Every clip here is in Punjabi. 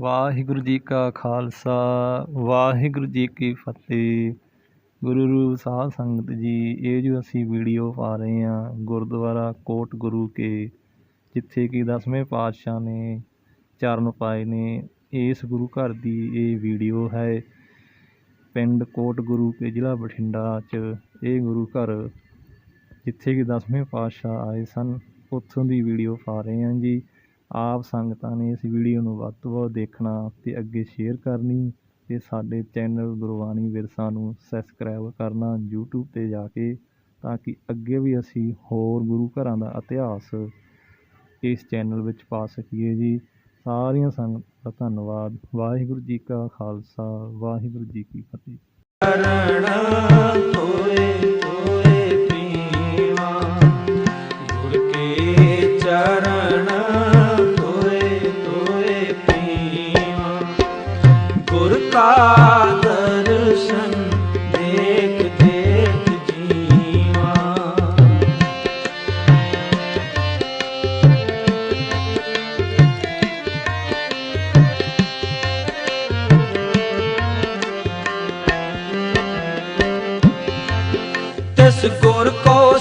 ਵਾਹਿਗੁਰੂ ਜੀ ਕਾ ਖਾਲਸਾ, ਵਾਹਿਗੁਰੂ ਜੀ ਕੀ ਫਤਿਹ। ਗੁਰੂ ਸਾਧ ਸੰਗਤ ਜੀ, ਇਹ ਜੋ ਅਸੀਂ ਵੀਡੀਓ ਪਾ ਰਹੇ ਹਾਂ, ਗੁਰਦੁਆਰਾ ਕੋਟ ਗੁਰੂ ਕੇ, ਜਿੱਥੇ ਕਿ ਦਸਵੇਂ ਪਾਤਸ਼ਾਹ ਨੇ ਚਰਨ ਪਾਏ ਨੇ, ਇਸ ਗੁਰੂ ਘਰ ਦੀ ਇਹ ਵੀਡੀਓ ਹੈ। ਪਿੰਡ ਕੋਟ ਗੁਰੂ ਕੇ, ਜ਼ਿਲ੍ਹਾ ਬਠਿੰਡਾ 'ਚ ਇਹ ਗੁਰੂ ਘਰ, ਜਿੱਥੇ ਕਿ ਦਸਵੇਂ ਪਾਤਸ਼ਾਹ ਆਏ ਸਨ। ਉੱਥੋਂ ਦੀ ਵੀਡੀਓ ਪਾ ਰਹੇ ਹਾਂ ਜੀ। ਆਪ ਸੰਗਤਾਂ ਨੇ ਇਸ ਵੀਡੀਓ ਨੂੰ ਵੱਧ ਤੋਂ ਵੱਧ ਦੇਖਣਾ ਤੇ ਅੱਗੇ ਸ਼ੇਅਰ ਕਰਨੀ ਤੇ ਸਾਡੇ ਚੈਨਲ ਗੁਰਬਾਣੀ ਵਿਰਸਾ ਨੂੰ ਸਬਸਕ੍ਰਾਈਬ ਕਰਨਾ YouTube ਤੇ ਜਾ ਕੇ ਤਾਂ ਕਿ ਅੱਗੇ ਵੀ ਅਸੀਂ ਹੋਰ ਗੁਰੂ ਘਰਾਂ ਦਾ ਇਤਿਹਾਸ ਇਸ ਚੈਨਲ ਵਿੱਚ ਪਾ ਸਕੀਏ ਜੀ। ਸਾਰੀਆਂ ਸੰਗਤਾਂ ਦਾ ਧੰਨਵਾਦ। ਵਾਹਿਗੁਰੂ ਜੀ ਕਾ ਖਾਲਸਾ, ਵਾਹਿਗੁਰੂ ਜੀ ਕੀ ਫਤਿਹ। ਗੁਰ ਕੋ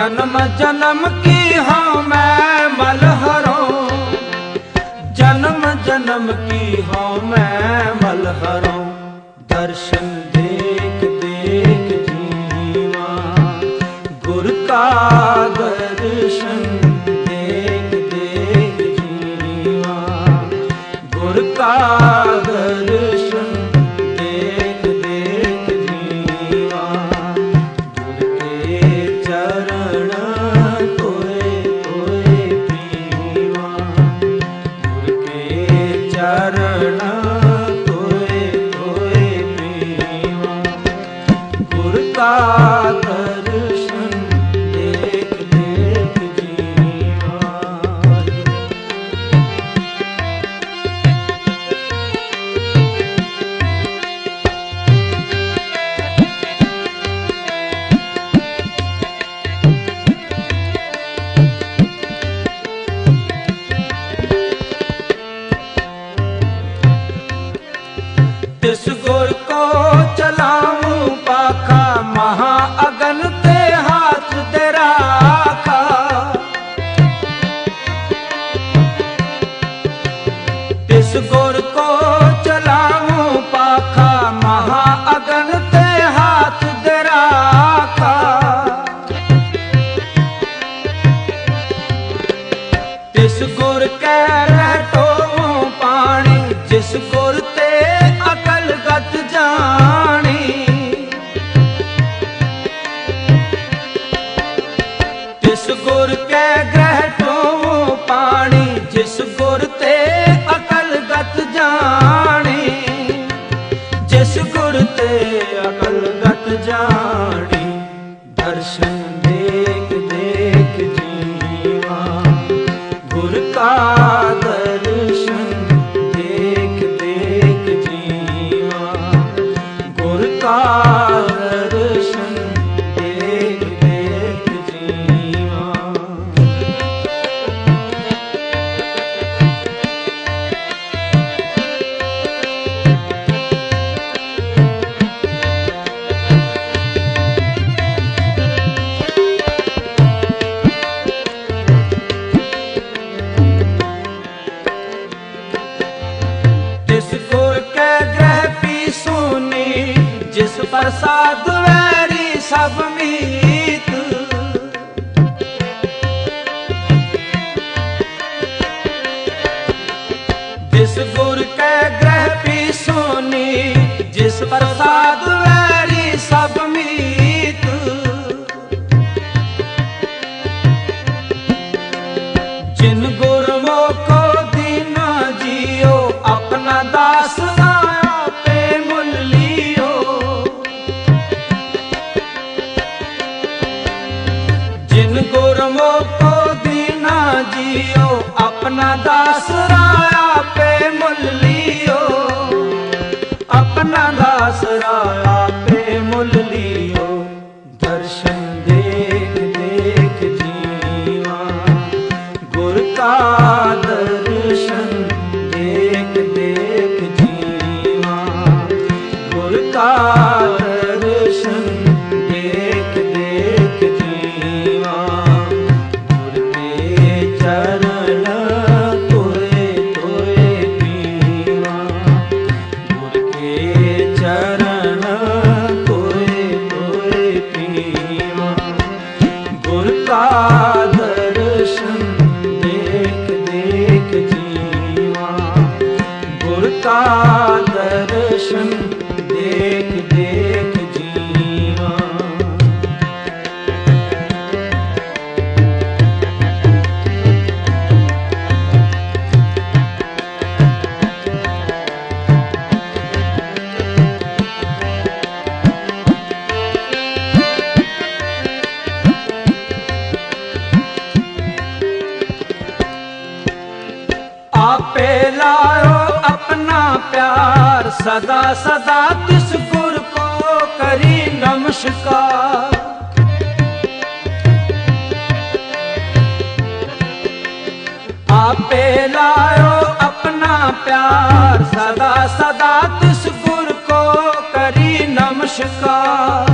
ਜਨਮ ਜਨਮ ਕੀ ਹਾਂ ਮੈਂ ਮਲਹਰੋਂ? ਜਨਮ ਜਨਮ ਕੀ ਹਾਂ ਮੈਂ ਮਲਹਰੋਂ? ਦਰਸ਼ਨ ਦੇਖ ਦੇਖ ਜੀਵਾ। ਗੁਰ ਕਾ ਦਰਸ਼ਨ ਦੇਖ ਦੇਖ ਜੀਵਾ। ਗੁਰ ਕਾ ਪਾਣੀ ਗੁਰ ਤੇ ਅਕਲ ਗਤ ਜਾਣੀ। ਜਿਸ ਗੁਰ ਕੈ ਗ੍ਰਹਿ ਤੋਂ ਪਾਣੀ, ਜਿਸ ਗੁਰ ਤੇ ਅਕਲ ਗਤ ਜਾਣੀ। ਜਿਸ ਗੁਰ ਤੇ ਅਕਲ ਗਤ ਜਾਣੀ, ਦਰਸ਼ਨ ਦੇਖ ਦੇਖ ਜੀਵਾ। ਗੁਰ ਕਾ সাধু सदा सदा तिस गुर को करी नमस्कार आपे लायो अपना प्यार सदा सदा तिस गुर को करी नमस्कार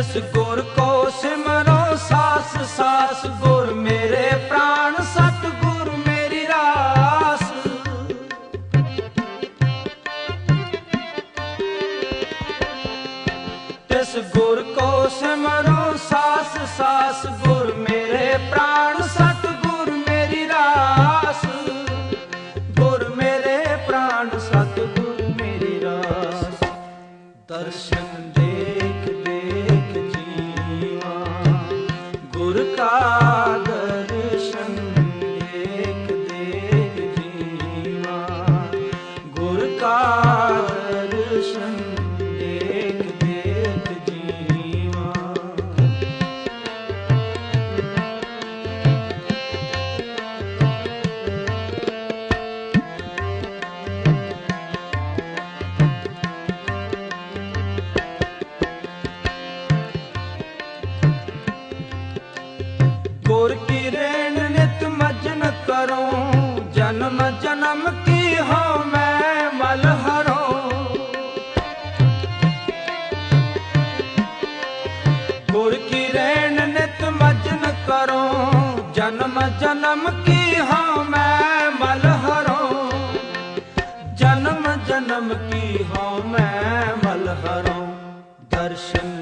ਤਿਸ ਗੁਰ ਕੋ ਸਿਮਰੋ, ਸਾਸ ਸਾਸ, ਗੁਰ ਮੇਰੇ ਪ੍ਰਾਣ ਸਤ ਗੁਰ ਮੇਰੀ ਰਾਸ। ਜਿਸ ਗੁਰ ਕੋ ਸਿਮਰੋ, ਸਾਸ ਸਾਸ, ਗੁਰ ਮੇਰੇ ਪ੍ਰਾਣ ਸਤ ਗੁਰ ਮੇਰੀ ਰਾਸ। ਗੁਰ ਮੇਰੇ ਪ੍ਰਾਣ ਸਤ ਗੁਰ ਮੇਰੀ ਰਾਸ। ਦਰਸ਼ਨ ਕਰੋ ਜਨਮ ਜਨਮ ਕੀ ਹਉ ਮੈਂ ਮਲ ਹਰੋ ਜਨਮ ਜਨਮ ਕੀ ਹਾਂ ਮੈਂ ਮਲ ਹਰੋ ਦਰਸ਼ਨ